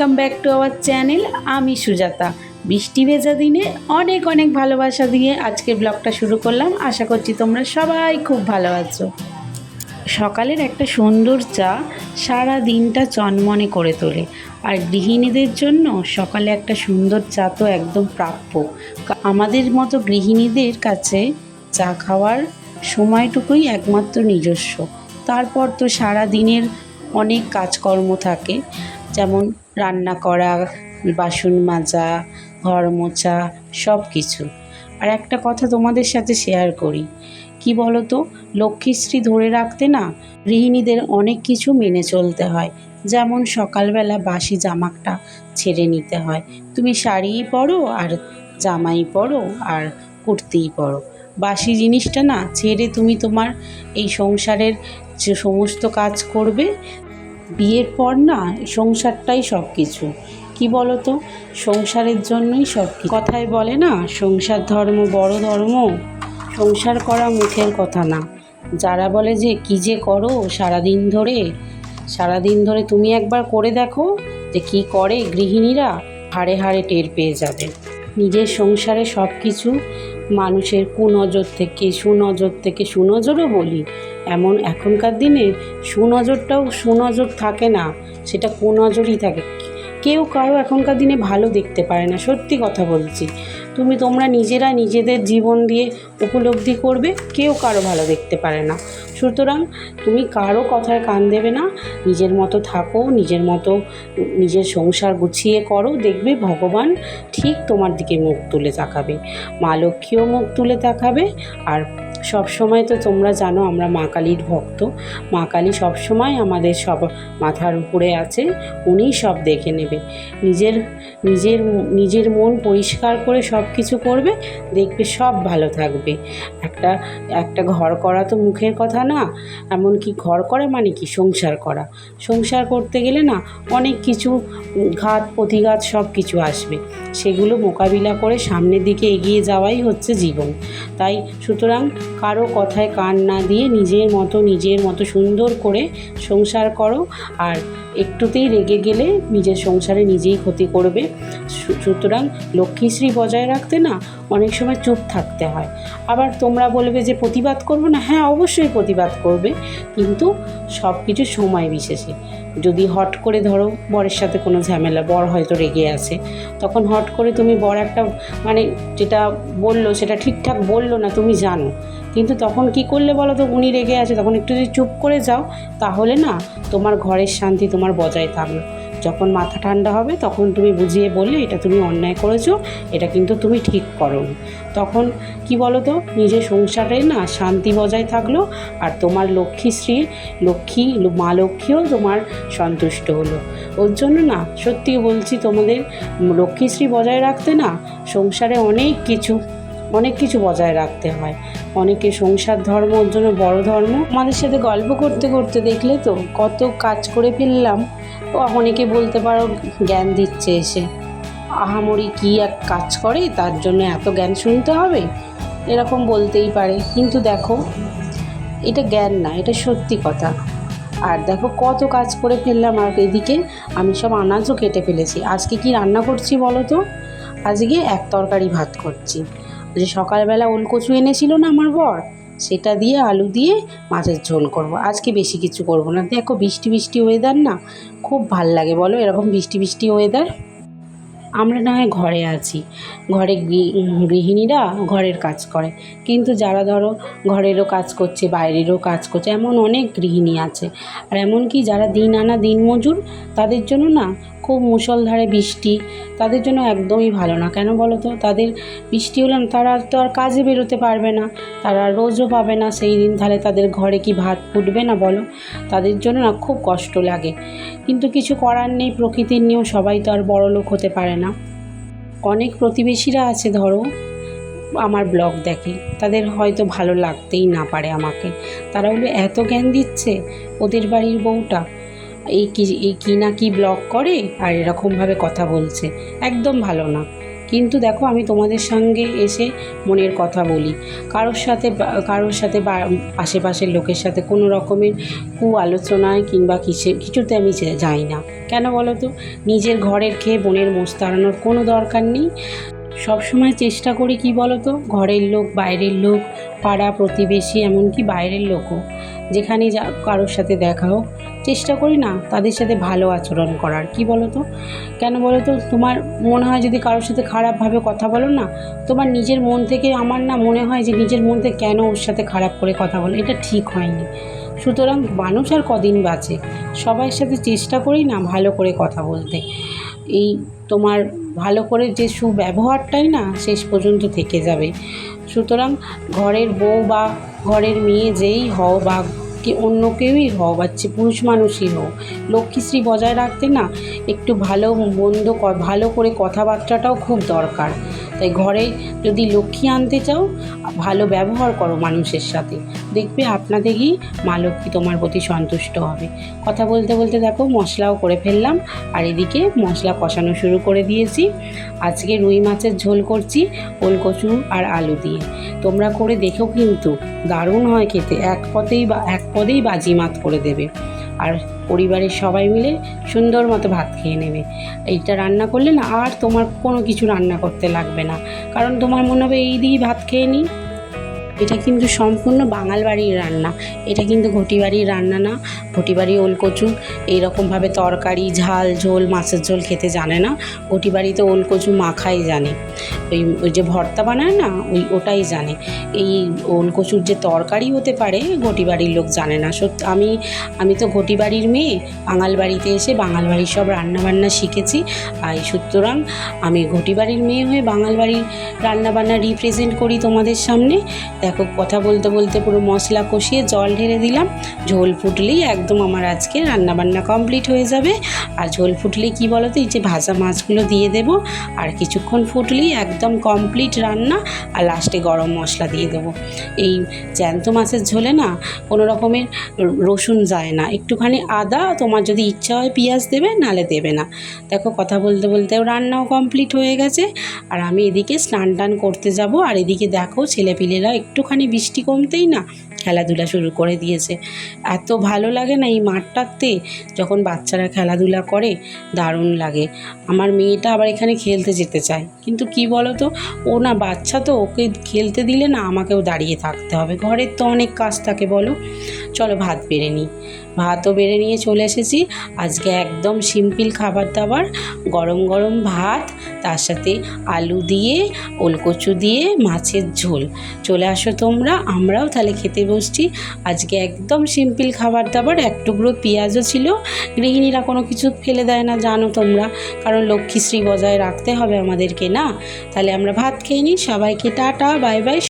Welcome back to our channel আমি সুজাতা। বৃষ্টি ভেজা দিনে অনেক অনেক ভালোবাসা দিয়ে আজকে ব্লগটা শুরু করলাম। আশা করছি তোমরা সবাই খুব ভালো আছো। সকালের একটা সুন্দর চা সারা দিনটা চনমনে করে তোলে। আর গৃহিণীদের জন্য সকালে একটা সুন্দর চা তো একদম প্রাপ্য। আমাদের মতো গৃহিণীদের কাছে চা খাওয়ার সময়টুকুই একমাত্র নিজস্ব। তারপর তো সারা দিনের অনেক কাজকর্ম থাকে। যেমন রান্না করা, বাসন মাজা, ঘর মোছা সব কিছু আর একটা কথা তোমাদের সাথে শেয়ার করি। কি বলো তো লক্ষ্মীশ্রী ধরে রাখতে না গৃহিণীদের অনেক কিছু মেনে চলতে হয়। যেমন সকালবেলা বাসি জামাটা ছেড়ে নিতে হয়। তুমি শাড়িই পরো আর জামাই পরো আর কুর্তিই পরো। বাসি জিনিসটা না ছেড়ে তুমি তোমার এই সংসারের যে সমস্ত কাজ করবে বিয়ের পর না সংসারটাই সব কিছু কি বলো তো সংসারের জন্যই সব। কথায় বলে না, সংসার ধর্ম বড় ধর্ম, সংসার করা মুখের কথা না। যারা বলে যে কি যে করো সারাদিন ধরে সারাদিন ধরে তুমি একবার করে দেখো যে কি করে গৃহিণীরা হাড়ে হাড়ে টের পেয়ে যাবে। নিজের সংসারে সব কিছু মানুষের কুনজর থেকে, সুনজর থেকে সুনজরও বলি। এমন এখনকার দিনে সুনজরটাও সুনজর থাকে না, সেটা কুনজরই থাকে। কেউ কারও এখনকার দিনে ভালো দেখতে পারে না, সত্যি কথা বলছি। তুমি তোমরা নিজেরা নিজেদের জীবন দিয়ে উপলব্ধি করবে, কেউ কারও ভালো দেখতে পারে না। সুতরাং তুমি কারও কথায় কান দেবে না, নিজের মতো থাকো, নিজের মতো নিজের সংসার গুছিয়ে করো, দেখবে ভগবান ঠিক তোমার দিকে মুখ তুলে তাকাবে। মা লক্ষ্মীও মুখ তুলে তাকাবে, আর সব সময় তো তোমরা জানো আমরা মা কালীর ভক্ত। মা কালী সবসময় আমাদের সব মাথার উপরে আছে, উনিই সব দেখে নেবে। নিজের নিজের নিজের মন পরিষ্কার করে সব কিছু করবে, দেখবে সব ভালো থাকবে। একটা একটা ঘর করা তো মুখের কথা না, এমনকি ঘর করা মানে কি? সংসার করা। সংসার করতে গেলে না অনেক কিছু ঘাত, প্রতিঘাত সব কিছু আসবে। সেগুলো মোকাবিলা করে সামনের দিকে এগিয়ে যাওয়াই হচ্ছে জীবন। তাই সুতরাং কারও কথায় কান না দিয়ে নিজের মতো নিজের মতো সুন্দর করে সংসার করো। আর একটুতেই রেগে গেলে নিজের সংসারে নিজেই ক্ষতি করবে। সুতরাং লক্ষ্মীশ্রী বজায় রাখতে না অনেক সময় চুপ থাকতে হয়। আবার তোমরা বলবে যে প্রতিবাদ করব না? হ্যাঁ অবশ্যই প্রতিবাদ করবে। কিন্তু সব কিছু সময় বিশেষে। যদি হট করে ধরো বরের সাথে কোনো ঝামেলা, বর হয়তো রেগে আছে। তখন হট করে তুমি বর একটা মানে যেটা বলল, সেটা ঠিকঠাক বলল না, তুমি জানো। কিন্তু তখন কি করলে বলো তো? উনি রেগে আছে, তখন একটু যদি চুপ করে যাও, তাহলে না তোমার ঘরের শান্তি তোমার বজায় থাকল। যখন মাথা ঠান্ডা হবে তখন তুমি বুঝিয়ে বললে, এটা তুমি অন্যায় করেছ, এটা কিন্তু তুমি ঠিক করো। তখন কি বলো তো নিজের সংসারে না শান্তি বজায় থাকল আর তোমার লক্ষ্মীশ্রী লক্ষ্মী, মা লক্ষ্মীও তোমার সন্তুষ্ট হলো। ওর জন্য না সত্যি বলছি তোমাদের লক্ষ্মীশ্রী বজায় রাখতে না সংসারে অনেক কিছু অনেক কিছু বজায় রাখতে হয়। অনেকে সংসার ধর্ম, ওর জন্য বড় ধর্ম। আমাদের সাথে গল্প করতে করতে দেখলে তো কত কাজ করে ফেললাম। ও অনেকে বলতে পারো জ্ঞান দিচ্ছে এসে। আহামরি কী এক কাজ করে? তার জন্য এত জ্ঞান শুনতে হবে? এরকম বলতেই পারে। কিন্তু দেখো, এটা জ্ঞান না, এটা সত্যি কথা। আর দেখো কত কাজ করে ফেললাম আর এদিকে আমি সব আনাজও কেটে ফেলেছি। আজকে কি রান্না করছি বলো তো? আজকে এক তরকারি ভাত করছি। যে সকালবেলা ওলকচু এনেছিল না আমার বর, সেটা দিয়ে আলু দিয়ে মাছের ঝোল করব। আজকে বেশি কিছু করব না। দেখো বৃষ্টি বৃষ্টি ওয়েদার না, খুব ভালো লাগে বলো। এরকম বৃষ্টি বৃষ্টি ওয়েদার আমরা না হয় ঘরে আছি। ঘরে গৃহিণীরা ঘরের কাজ করে। কিন্তু যারা ধরো ঘরেরও কাজ করছে, বাইরেরও কাজ করছে, এমন অনেক গৃহিণী আছে। আর এমনকি যারা দিন আনা দিন মজুর, তাদের জন্য না খুব মুষলধারে বৃষ্টি, তাদের জন্য একদমই ভালো না। কেন বলো তো তাদের বৃষ্টি হলে তারা তো আর কাজে বেরোতে পারবে না, তারা রোজও পাবে না। সেই দিন তাহলে তাদের ঘরে কি ভাত ফুটবে না বলো? তাদের জন্য না খুব কষ্ট লাগে। কিন্তু কিছু করার নেই, প্রকৃতির নিয়েও সবাই তো আর বড় লোক হতে পারে না। অনেক প্রতিবেশীরা আছে, ধরো, আমার ব্লগ দেখে। তাদের হয়তো ভালো লাগতেই না পারে আমাকে। তারা বলবে, এত জ্ঞান দিচ্ছে ওদের বাড়ির বউটা। এই কি এই কি না কি ব্লগ করে আর এরকমভাবে কথা বলছে। একদম ভালো না। কিন্তু দেখো আমি তোমাদের সঙ্গে এসে মনের কথা বলি। কারোর সাথে কারোর সাথে আশেপাশের লোকের সাথে কোনো রকমের কু আলোচনায় কিংবা কিসে, কিছুতে আমি যাই না। কেন বলো তো? নিজের ঘরের খেয়ে বোনের মোষ তাড়ানোর কোনো দরকার নেই। সবসময় চেষ্টা করি, কি বলো তো ঘরের লোক, বাইরের লোক, পাড়া প্রতিবেশী, এমনকি বাইরের লোকও। যেখানে যা, কারোর সাথে দেখা হোক, চেষ্টা করি না তাদের সাথে ভালো আচরণ করার। কি বলো তো কেন বলো তো তোমার মনে হয় যদি কারোর সাথে খারাপভাবে কথা বলো না, তোমার নিজের মন থেকে, আমার না মনে হয় যে নিজের মন থেকে কেন ওর সাথে খারাপ করে কথা বলো, এটা ঠিক হয়নি। সুতরাং মানুষ আর কদিন বাঁচে? সবার সাথে চেষ্টা করি না ভালো করে কথা বলতে। এই তোমার ভালো করে যে সুব্যবহারটাই না শেষ পর্যন্ত থেকে যাবে। সুতরাং ঘরের বউ বা ঘরের মেয়ে যেই হও বা কি অন্য কেউই হও বা পুরুষ মানুষই হও, লক্ষ্মীশ্রী বজায় রাখতে না একটু ভালো মন্দ ভালো করে কথাবার্তাটাও খুব দরকার। তাই ঘরে যদি লক্ষ্মী আনতে চাও, ভালো ব্যবহার করো মানুষের সাথে। দেখবে আপনা থেকেই মা লক্ষ্মী তোমার প্রতি সন্তুষ্ট হবে। কথা বলতে বলতে দেখো মশলাও করে ফেললাম, আর এদিকে মশলা কষানো শুরু করে দিয়েছি। আজকে রুই মাছের ঝোল করছি, ওলকচু আর আলু দিয়ে। তোমরা করে দেখো কিন্তু দারুণ হয় খেতে। এক পদেই বা, এক পদেই বাজি বাজিমাত করে দেবে। আর পরিবারের সবাই মিলে সুন্দর মতো ভাত খেয়ে নেবে। এইটা রান্না করলে না আর তোমার কোনো কিছু রান্না করতে লাগবে না। কারণ তোমার মনে হবে এই দিয়েই ভাত খেয়ে নিই। এটা কিন্তু সম্পূর্ণ বাঙাল বাড়ির রান্না। এটা কিন্তু ঘটি বাড়ির রান্না না, ঘটি বাড়ি ওলকচু। এইরকমভাবে তরকারি, ঝাল, ঝোল, মাছের ঝোল খেতে জানে না। ঘটি বাড়িতে ওলকচু মাখাই জানে। ওই ওই যে ভর্তা বানায় না, ওই, ওটাই জানে। এই ওলকচুর যে তরকারি হতে পারে, ঘটি বাড়ির লোক জানে না। সত্যি আমি আমি তো ঘটি বাড়ির মেয়ে, বাঙাল বাড়িতে এসে বাঙাল বাড়ির সব রান্নাবান্না শিখেছি। আর সুতরাং আমি ঘটি বাড়ির মেয়ে হয়ে বাঙাল বাড়ির রান্নাবান্না রিপ্রেজেন্ট করি তোমাদের সামনে। দেখো, কথা বলতে বলতে পুরো মশলা কষিয়ে জল ঢেলে দিলাম। ঝোল ফুটলেই একদম আমার আজকে রান্নাবান্না কমপ্লিট হয়ে যাবে। আর ঝোল ফুটলে কি বলো তো এই যে ভাজা মাছগুলো দিয়ে দেবো। আর কিছুক্ষণ ফুটলেই একদম কমপ্লিট রান্না। আর লাস্টে গরম মশলা দিয়ে দেবো। এই জ্যান্ত মাছের ঝোলে না, কোনো রকমের রসুন যায় না। একটুখানি আদা, তোমার যদি ইচ্ছা হয় পেঁয়াজ দেবে নালে দেবে না। দেখো, কথা বলতে বলতেও রান্নাও কমপ্লিট হয়ে গেছে। আর আমি এদিকে স্নান টান করতে যাব। আর এদিকে দেখো, ছেলেপিলেরা একটুখানি বৃষ্টি কমতেই না? খেলাধুলা শুরু করে দিয়েছে। এত ভালো লাগে না এই মাঠটাতে, যখন বাচ্চারা খেলাধুলা করে, দারুণ লাগে। আমার মেয়েটা আবার এখানে খেলতে যেতে চায়। কিন্তু কি বলো তো ও না বাচ্চা তো, ওকে খেলতে দিলে না আমাকেও দাঁড়িয়ে থাকতে হবে। ঘরের তো অনেক কাজ থাকে বলো। চলো ভাত বেড়ে নিই। ভাতও বেড়ে নিয়ে চলে এসেছি। আজকে একদম সিম্পল খাবার দাবার, গরম গরম ভাত, তার সাথে আলু দিয়ে, ওলকচু দিয়ে, মাছের ঝোল। চলে আসো তোমরা, আমরাও তাহলে খেতে বসছি আজকে একদম সিম্পল খাবার দাবার, এক টুকরো পেঁয়াজও ছিল। গৃহিণীরা কোনো কিছু ফেলে দেয় না, জানো তোমরা। কারণ লক্ষ্মীশ্রী বজায় রাখতে হবে আমাদেরকে, না? তাহলে আমরা ভাত খেয়ে নিই। সবাইকে টাটা, বাই বাই।